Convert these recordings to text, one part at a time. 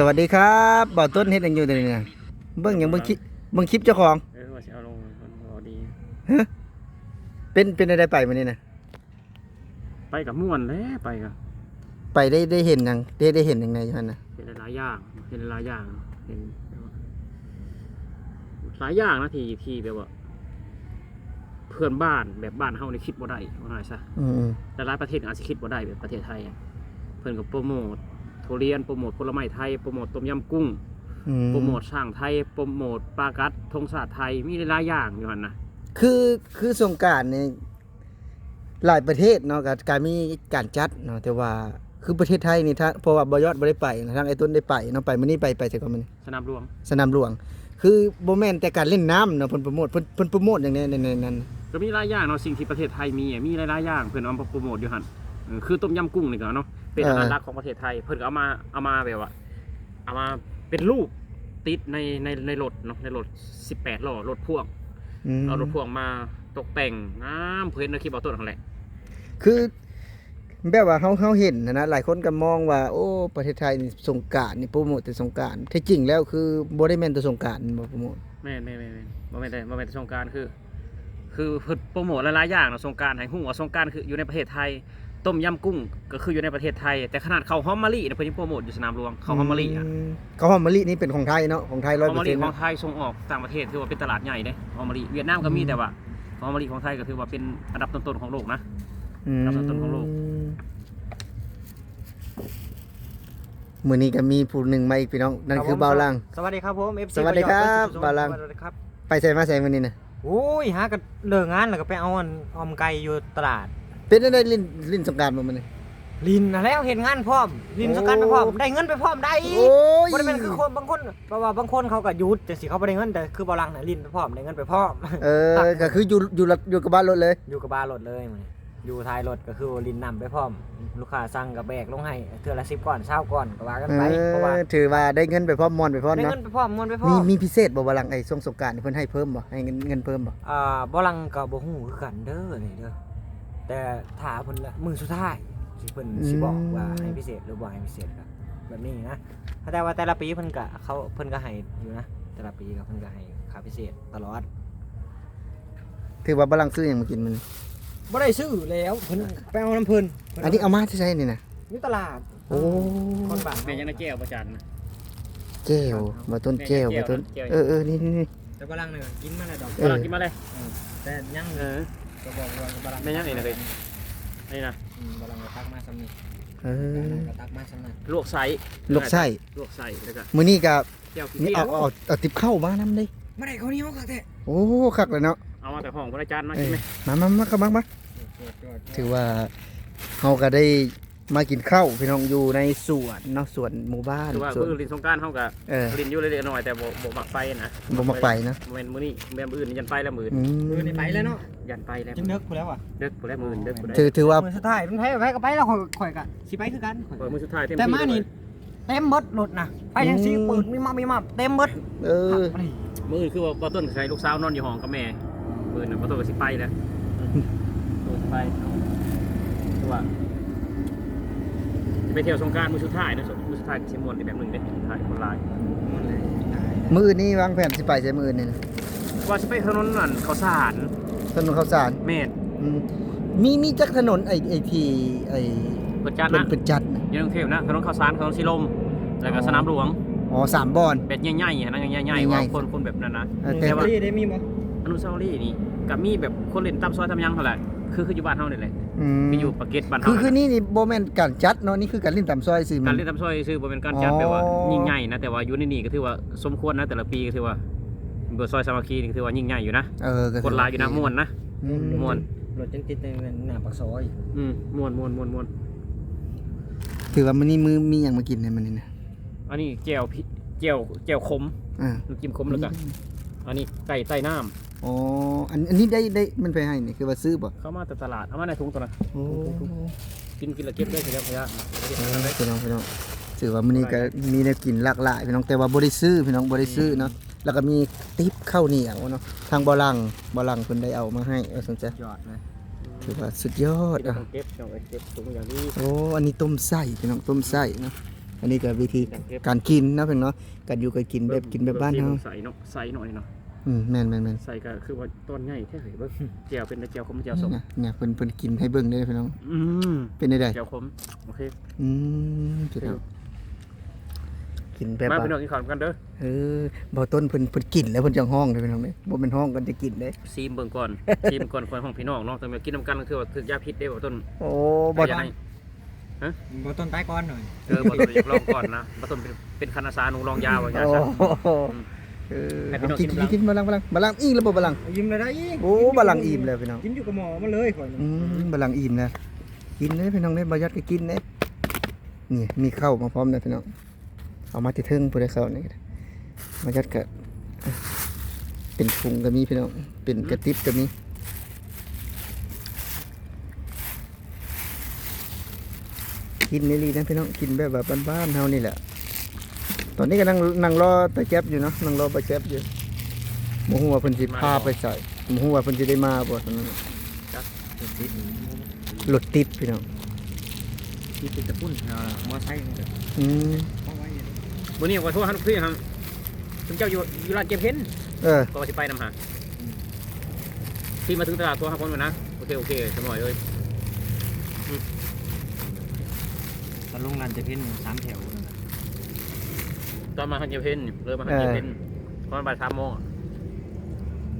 สวัสดีครับบ่าวต้นเฮ็ดหยังอยู่เดี๋ยวนี้นะเบิ่งหยังเบิ่งคลิปเบิ่งคลิปเจ้าของเออว่าสิเอาลงมันบ่ดีเป็นเป็นอะไรไปมื้อนี้นะไปกับม่วนแหล้วไปกับไปได้ได้เห็นหยังได้ได้เห็นหยังไงอยู่หั่นน่ะเห็นหลายๆอย่างเห็นหลายอย่างเห็นหลายอย่างนะที่ที่แบบว่า เพื่อนบ้านแบบบ้านเฮานี่คิดบ่ได้ว่าไงซะอืมแต่หลายประเทศอาจจะคิดบ่ได้แบบประเทศไทยอะเพิ่นก็โปรโมท ทุเรียนโปรโมทผลไม้ไทยโปรโมทต้มยำกุ้งอืมโปรโมทช่างไทยโปรโมทปลากัดธงชาติไทยมีหลายๆอย่างอยู่หั่นนะคือคือสงกรารนี่หลายประเทศเนาะก็การมีการจัดเนาะแต่ว่าคือประเทศไทยนี่ถ้าเพราะว่าบ่ยอดบ่ได้ไปนะทางไอ้ต้นได้ไปเนาะไปมื้อนี้ไปไปแต่ก่อนมื้อนี้สนามหลวงสนามหลวง คือบ่แม่นแต่การเล่นน้ำเนาะเพิ่นโปรโมทเพิ่นเพิ่นโปรโมทอย่างนี้ในในนั้นก็มีหลายอย่างเนาะสิ่งที่ประเทศไทยมีอะมีหลายๆอย่างเพิ่นเอามาโปรโมทอยู่หั่นเออ คือต้มยำกุ้งนี่ก็เนาะเป็นอาหารหลักของประเทศไทย เพิ่นก็เอามาเอามาแบบว่าเอามาเป็นรูปติดในในในรถเนาะในรถ18ล้อรถพ่วงอืมเอารถพ่วงมาตกแต่งงามเพิ่นในคลิปเอาต้นนั่นแหละคือแบบว่าเฮาเฮาเห็นนะนะหลายคนก็มองว่า โอ้ประเทศไทยนี่สงกรานต์นี่โปรโมทแต่สงกรานต์แท้จริงแล้วคือบ่ได้แม่นแต่สงกรานต์บ่โปรโมทแม่นแม่นแม่นแม่นบ่แม่นแต่บ่แม่นแต่สงกรารคือ คือเพิ่นโปรโมทหลายๆอย่างเนาะสงกรารให้ฮู้ว่าสงกรารคืออยู่ในประเทศไทย ต้มยำกุ้งก็คืออยู่ในประเทศไทย แต่ขนาดข้าวหอมมะลิเนี่ยเพิ่นยังโปรโมทอยู่สนามหลวงข้าวหอมมะลิอะมข้าวหอมมะลินี่เป็นของไทยเนาะของไทยหอมมะลิ100%ของไทยส่งออกต่างประเทศถือว่าเป็นตลาดใหญ่เด้หอมมะลิเวียดนามก็มีแต่ว่าหอมมะลิของไทยก็ถือว่าเป็นอันดับต้นๆของโลกนะอืมอันดับต้นๆของโลก มื้อนี้ก็มีผู้หนึงมาอีกพี่น้อง นั่นคือบ่าวลัง สวัสดีครับผม FC สวัสดีครับประโยชน์บาลัง สวัสดีครับไปใส่มาใส่มื้อนี้น่ะโอ้ยหากันเลิกงานแล้วก็ไปเอาอันออมไก่อยู่ตลาด เป็นได้ลิ้นลิ้นสงกรานต์บ่มื้อนี้ ลินน่ะแล้วเห็นงานพร้อมลินสกันไปพร้อมโอ้ได้เงินไปพร้อมได้โอ้ย บ่ได้เป็นคือคนบางคนเพราะว่าบางคนเขาก็หยุดแต่สิเขาบ่ได้เงินแต่คือบาลังน่ะลินไปพร้อมได้เงินไปพร้อม เออก็คืออยู่อยู่รถอยู่กับบ้านรถเลย อยู่กับบ้านรถเลยมื้อนี้อยู่ท้ายรถก็คือลินนำไปพร้อม ลูกค้าสั่งกับแบกลงให้เทื่อละ10ก่อน20ก่อนก็ว่ากันไปเพราะว่าเออถือว่าได้เงินไปพร้อมมอนไปพร้อมได้เนาะ เงินไปพร้อมมวนไปพร้อมีม มีพิเศษบ่บาลังไอ้ช่วงสงกรารเพิ่นให้เพิ่มบ่ให้เงินเงินเพิ่มบ่อ่าบลังกับบ่ฮู้คือกันเด้อนี่เด้อ แต่ถ้าเพิ่นละมือสุดท้ายสิเพิ่นสิบอกว่าให้พิเศษหรือบ่ให้พิเศษก็แบบนี้นะแต่ว่าแต่ละปีเพิ่นก็เขาเพิ่นก็ให้อยู่นะแต่ละปีก็เพิ่นก็ให้ค่าพิเศษตลอด ถือว่าบาลังซื้อหยังมากินมื้อนี้บ่ได้ซื้อแล้วเพิ่นไปเอาน้ำเพิ่นเพิ่อันนี้เอามาที่ใช้นี่นะอยู่ตลาดโอ้คนบ้านแม่ยังได้แก้วประจันนะแก้วมาต้นแก้วแก้มาวต้นแก้วเออเออนี่นี่นี่แต่บลังเนี่ยกินมาแล้วดอกเออกำลังกินมาเลยแต่ยังเออ ก็บอกว่าบลังแม่ยังอีกนะเฮ้ยนี่นะอืมบลังก็ตักมาซ้ำนี่เออก็ตักมาซ้ำนั่นลวกไส้ลูกไส้ลวกไส้แล้วก็มื้อนี้ก็แก้วขี้นี่เกียเอาจเอาเอาติบเข้าวมานํเด้บ่ได้เขาวเหนียวค่ะแต่โอ้คักเลยเนาะเอามาแต่ห้องพระอาจารย์มาเอกินอไหมมามามาครับมามาถือว่าเฮาก็ได้ มากินข้าวพี่น้องอยู่ในสวนเนาะสวนหมู่บ้านคือว่าสวนมือลินสงกรารเขากับเออลินอยู่เล็กๆหน่อยแต่บ่บ่มักไปนะบ่มักไปนะเมนมือนี่แม่มืออื่นยันไปแล้วมืออื่นอืมมือนี่ไปแล้วเนาะยันไปแล้วกินเด็กกูแล้วอะเด็กผู้แรกมืออื่นเด็กผู้แรกถือถือว่ามือสุดท้ายมันไปไปก็ไปแล้วข่อยข่อยก็สิไปคือกันข่อยเปิดมือสุดท้ายเต็มแต่ที่มาเลยนี่เต็มเบิดรถนะไปยังสิเปิดมีมามีมาเต็มเบิดเออมืออื่นคือว่าป้าต้นใส่ลูกสาวนอนอยู่ห้องกับแม่มือน่ะป้าต้นก็สิไปแล้วตัวสิไปคือว่า จะไปเที่ยวสงกรารมือสุดท้ายนะมือสุดท้ายก็สิมวนอีกแบบหนึงเด้สุดท้ายคนหลายมื้ออื่นนี่วางแผนสิไปใช้มื้ออื่นนี่นะว่าจะไปถนนนั่นข้าวสารถนนข้าวสารแม่นอืมมีมีจักถนนไอ้ไอ้ที่ไอ้เปิดจัดเป็นนะเป็นจัดน่ะ อยังกรุงเทพนะถนนข้าวสารถนนสีลม แล้วก็อ๋อ สนามหลวงอ๋อสามบอน แบบใหญ่ๆอะนะใหญ่ๆใหญ่ว่าๆคนคนแบบนั้นนะ เออแต่แต่ว่าที่ได้มีบ่อนุสาวรีย์นี่กับมีแบบคนเล่นตามซอยทำยังเท่าไหร่ คือคืออยู่บ้านเฮานี่แหละอืมคืออยู่ปากเกร็ดบ้านคือเฮาคือนี่นี่บ่แม่นการจัดเนาะนี่คือการเล่นตามซอยสิมั การนเล่นตามซอยซื้อบ่เป็นการจัดอ๋อ แบบว่ายิ่งใหญ่นะแต่ว่าอยู่ในนี่ก็ถือว่าสมควรนะแต่ละปีก็ถือว่าเบอร์ซอยสามัคคีนี่ก็ถือว่ายิ่งใหญ่อยู่นะเออก็คนหลายอยู่นะม่วนนะ อืมม่วน รถจังติดในหน้าปากซอยอืมม่วนม่วนม่วนม่วนถือว่ามื้อนี้มือมีหยังมากินในมื้อนี้นะอันนี้แจ่วพริแจ่วแจ่วขมอ่า น้ำจิ้มขมแล้วก็อันนี้ไก่ใต้น้ำ อ๋ออันอันนี้ได้ได้มันไปให้นี่คือว่าซื้อบ่เข้ามาแต่ตลาดเอามาในถุงตัวนั้นโอ้กินกินแล้วเก็บได้ทีเดียวพะยะพี่น้องพี่น้องถือว่ามื้อนี้ก็มีแนวกินหลากหลายพี่น้องแต่ว่าบ่ได้ซื้อพี่น้องบ่ได้ซื้อเนาะแล้วก็มีติ๊บข้าวเหนียวเนาะทางบ่ลังบ่ลังเพิ่นได้เอามาให้เออสนใจยอดเลยถือว่าสุดยอดเดี๋ยวอะต้องเก็บเดี๋ยวเอาไว้เก็บถุงอย่างนี้โอ้อันนี้ต้มไส้พี่น้องต้มไส้เนาะอันนี้ก็วิธีการกินนะเพิ่นเนาะการอยู่การกินแบบกินแบบบ้านเฮาใส่เนาะใส่หน่อยเนาะ อืมแม่นแม่นแม่นใส่ก็คือว่าต้นใหญ่แค่ไหนเบิ่งแจ่วเป็นแจ่วขมแจ่วส้มเนี่ยเนี่ยเพิ่นเพิ่นกินให้เบิ่งได้อพี่น้อง อืมเป็นได้ไดแจ่วขมโอเค อืมพี่น้องกินแบบมาว่าพี่น้องกินข้าวกันเด้อเออบ่ต้นเพิ่นเพิ่นกินแล้วเพิ่นจังห้องเด้อพี่น้องเด้บ่เป็นห้องกันจะกินเด้ซีมเบิ่งก่อนซีมก่อนคนของพี่น้องเนาะแต่มากินน้ำกันก็คือว่าถึกยาพิษได้บ่ต้นโอ้บ่อยากให้ บ่ต้นใต้ก้อนหน่อย เออบ่ต้นอยากลองก่อนนะบ่ต้นเป็นเป็นคณะสาหนูลองยาว่าอย่างโอ้ซะโห เออให้พี่น้องกินกินกินกินบะลังบะลังบะลังอิ่มแล้วบ่บะลังยิ้มเลยได้อีกโอ้บะลังอิ่มแล้วพี่น้องกินอยู่กับหมอมาเลยข่อยอืมบะลังอิ่มแล้วกินเด้อพี่น้องเด้อบ่ยัดก็กินเด้นี่มีข้าวมาพร้อมนะพี่น้องเอามาที่เทิงผู้ใดเข้านี่ก็ได้บ่ยัดก็เป็นถุงก็มีพี่น้องเป็นกระติบก็มีกินนี่ลีนะพี่น้องกินแบบว่าบ้านๆเฮานี่แหละ ตอนนี้ก็นั่งนั่งรอตะแจ๊บอยู่เนาะนั่งรอตะแจ๊บอยู่บ่ฮู้ว่าเพิ่นสิพาไปใส่บ่ฮู้ว่าเพิ่นสิได้มาบ่ตอนนั้นน่ะรถติดพี่น้องที่ติดตะปุ่นเอามอไซค์นี่ก็อืมเอาไว้อยู่มื้อนี้ขอโทษครับพี่ครับคุณเจ้าอยู่อยู่ร้านเก็บเห็นเออก็ว่าสิไปนำหาที่มาถึงตลาดตัวครับผมนะโอเคโอเคสมอยเอ้ยตอนลงร้านจะเพิ่นสามแถวนั่นน่ะ ตอนมาหันเก็บเห็นเริ่มมาหันเก็บเห็นตอนบ่าย3โมงอะ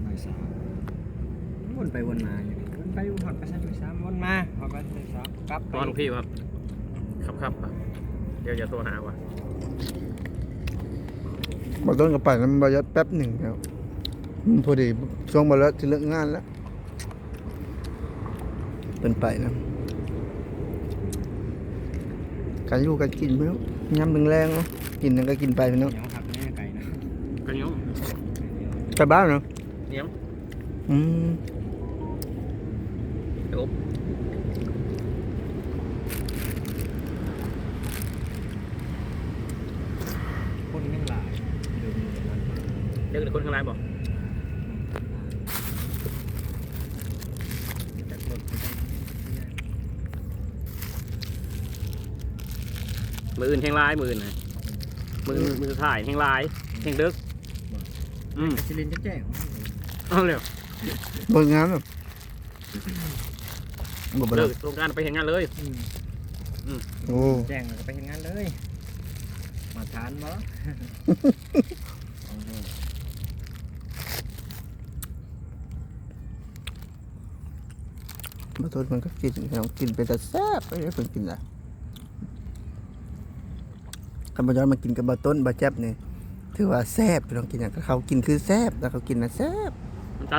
บ่ายสามวนไปวนมาอยู่นี่วนไปวนหอดไปซะอยู่สามวนมาหอดไปซะสามกลับตอนลูกพี่ครับครับครับครับเดี๋ยวอย่าโทรหาว่ะบ่ต้นก็ไปนำบ่ยัดแป๊บหนึงแล้วอืมพอดีช่วงบ่แล้วสิเลิกงานแล้วเพิ่นไปนะการอยู่การกินพี่น้อ งยามแรงๆเนาะกินนั่นก็กินไปพี่น้องเหนียวหักแน่ไก่นะกันยงไปบ้านเนาะเหนียวอืมเดี๋ยวคนยังหลายเดินอยู่นั่นเดี๋ยวคนข้างล่างบอกจากรถไปได้ มืออื่นแห่งลายมืออื่นนะมือมือถ่ายแห่งลายแห่งเดึกอืมสิลินจะแจ้งเอาเร็วเบิ่งงานเนาะบ่บ่เลิได้กโครงการไปเห็นงานเลยโอ้แจ้งแล้วก็ไปเฮ็ดงานเลย มาทานบ่โอเคบ่ต้นมันก็กินพี่น้องกินไปแต่แซ่บไปเลยเพิ่นกินน่ะ คันบ่ย้อนมากินกับบะต้นบะแจ๊บนี่ถือว่าแซ่บพี่น้องกินอย่างเขากินคือแซ่บแล้วเขากินนะแซ่บมันจะ